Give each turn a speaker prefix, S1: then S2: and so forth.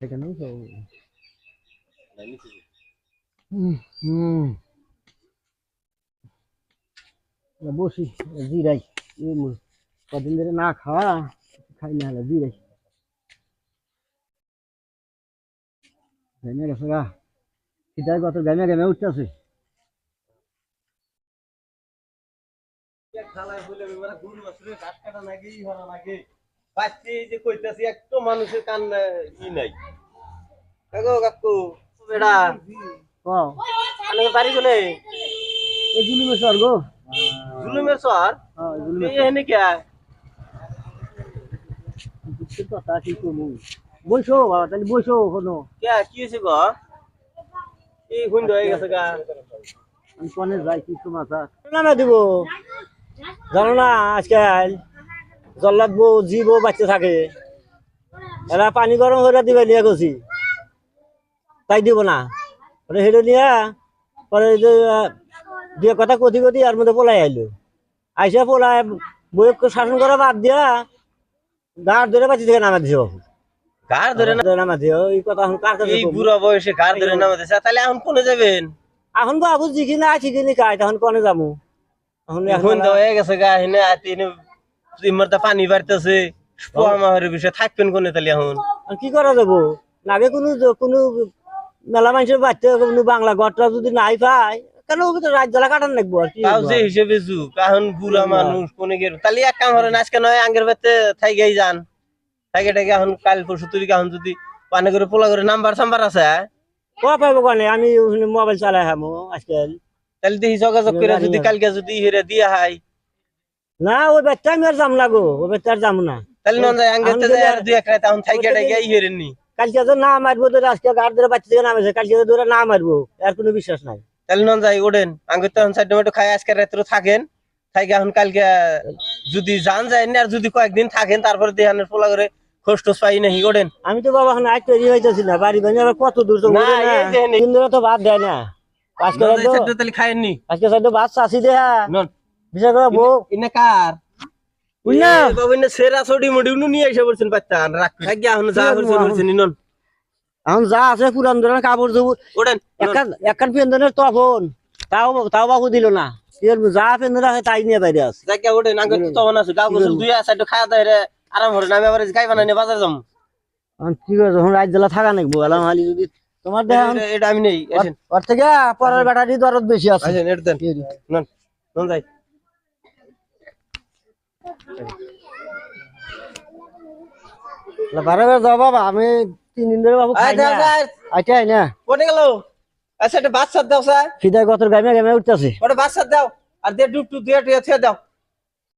S1: এখানেও তো হুম হুম না, বসি জিরাই কদিন ধরে না খাওয়া খাই না হলে জিরাই ঘেমে গেছে গা। শীতের কত ঘেমে ঘেমে উঠতেছে।
S2: মানুষের কান ই নাই। কাকু কাকু বেড়া।
S1: ক
S2: আমি বাড়ি গেলে
S1: ওই জুলুমে স্বর্গ
S2: জুলুমের
S1: হ্যাঁ জুলুমে
S2: এনে কে
S1: দুঃখের কথা কি করব বসো বাবা তাহলে কোনো
S2: কে কি হয়েছে গো? এই হুন্ড হয়ে গেছে গা?
S1: আমি কনে যাই কিছু মাথা নামে দিব। জানো না আজকাল জল্লাদ বউ জি বউ বাচ্চা থাকে। এরা পানি গরম করে দিবে নিয়ে গেছি। তাই দিব না। পরে হেঁটে নিয়ে পরে দিয়ে কথা কথি কথি আর মধ্যে পলাই আইলো। আইসা পলাই বইকে শাসন করা বাদ দিয়া গাড় ধরে বাচ্চা থেকে নামা দিও
S2: কার ধরে না
S1: নামা দিও এই কথা এখন কার কাছে
S2: এই? বুড়া বয়সে কার ধরে নামাতেছে তাহলে এখন কোনে যাবেন?
S1: এখন বাবু জিখি না আছি কিনি কাজ তখন কনে যাব? এখন এখন
S2: হুন্ড হয়ে গেছে গা হেনে আতিনে পানি বাড়তেছে। পোয়া বিষয়ে থাকবেন কোনে তাহলে এখন?
S1: কি করা যাব? নাগে কোনো কোনো মেলা মানুষের বাচ্চা কোনো বাংলা ঘরটা যদি নাই পায় কেন ওকে তো রাত জ্বালা কাটান লাগবো আর কি
S2: তাও যে হিসেবে যুগ এখন বুড়া মানুষ কোনে গেল? তাহলে এক কাম করেন আজকে নয় আঙ্গের বাড়িতে থাইগাই যান। থাইগে টাইগে এখন কাল পরশু তরিকা এখন যদি পানি করে পোলা করে নাম্বার সাম্বার আছে
S1: কনে? আমি মোবাইল চালাই হামো আজকাল
S2: তাহলে দেখি যোগাযোগ করে যদি কালকে যদি হেরে দিয়া হয়
S1: না ওই বাচ্চা আমি আর যাম লাগো ওই বাচ্চা আর যাম না।
S2: তাহলে যায় আর দুই এক রাত এখন
S1: কালকে তো না মারবো তো আজকে গাড় ধরে বাচ্চা থেকে নামেছে কালকে তো ধরে না মারবো আর কোনো বিশ্বাস নাই।
S2: তাহলে নন যাই ওঠেন। আঙ্গের তো সাইড টমেটো খাই আজকে রাত্রে থাকেন। থাইগে এখন কালকে যদি যান যায় না আর যদি কয়েকদিন থাকেন তারপরে দেহানের পোলা করে খোঁজ টোস পাই নাহি ওঠেন।
S1: আমি তো বাবা এখন আজ তৈরি হইতেছি না বাড়ি বানিয়ে আবার কত দূর তো তো ভাত দেয় না। আজকে তো
S2: যাই সাইড
S1: আজকে ভাত চাষি দেয়া।
S2: নন।
S1: বিশেষ করে বউ।
S2: ইনে কার?
S1: বুঝলা?
S2: বাবা সেরা ছড়ি মুডি উনি নিয়ে এসে বলছেন বাচ্চা রাখ থাকি এখন যা
S1: কি
S2: বলছেন নন
S1: এখন যা আছে পুরান ধরনের কাপড় চোপড়।
S2: ওঠেন
S1: একখান একখান পেন্দনের তখন তাও তাও বাবু দিল না। যা পেন্দন আছে তাই নিয়ে বাইরে আছে।
S2: যাকে ওঠেন আঙ্গে তখন আছে গাও গোসল দুই সাইড খাওয়া দাওয়া আরাম করে আমি আবার খাই বানাই বাজার যাম।
S1: এখন কি করে যখন রাত জ্বালা থাকা নাকবো আলাম হালি যদি তোমার দেখ
S2: এটা আমি নেই
S1: ওর থেকে পরের ব্যাটারি দরদ বেশি আছে।
S2: এটা দেন। নন নন যাই।
S1: বারবার যাও বাবা আমি তিন দিন ধরে বাবু খাই না আইটাই না।
S2: কোনে গেল? আচ্ছা একটা বাচ্চা দাও স্যার
S1: খিদায় গতর গামে গামে উঠতেছে
S2: ওটা বাচ্চা দাও। আর দে ডুব টুপ দিয়ে দাও।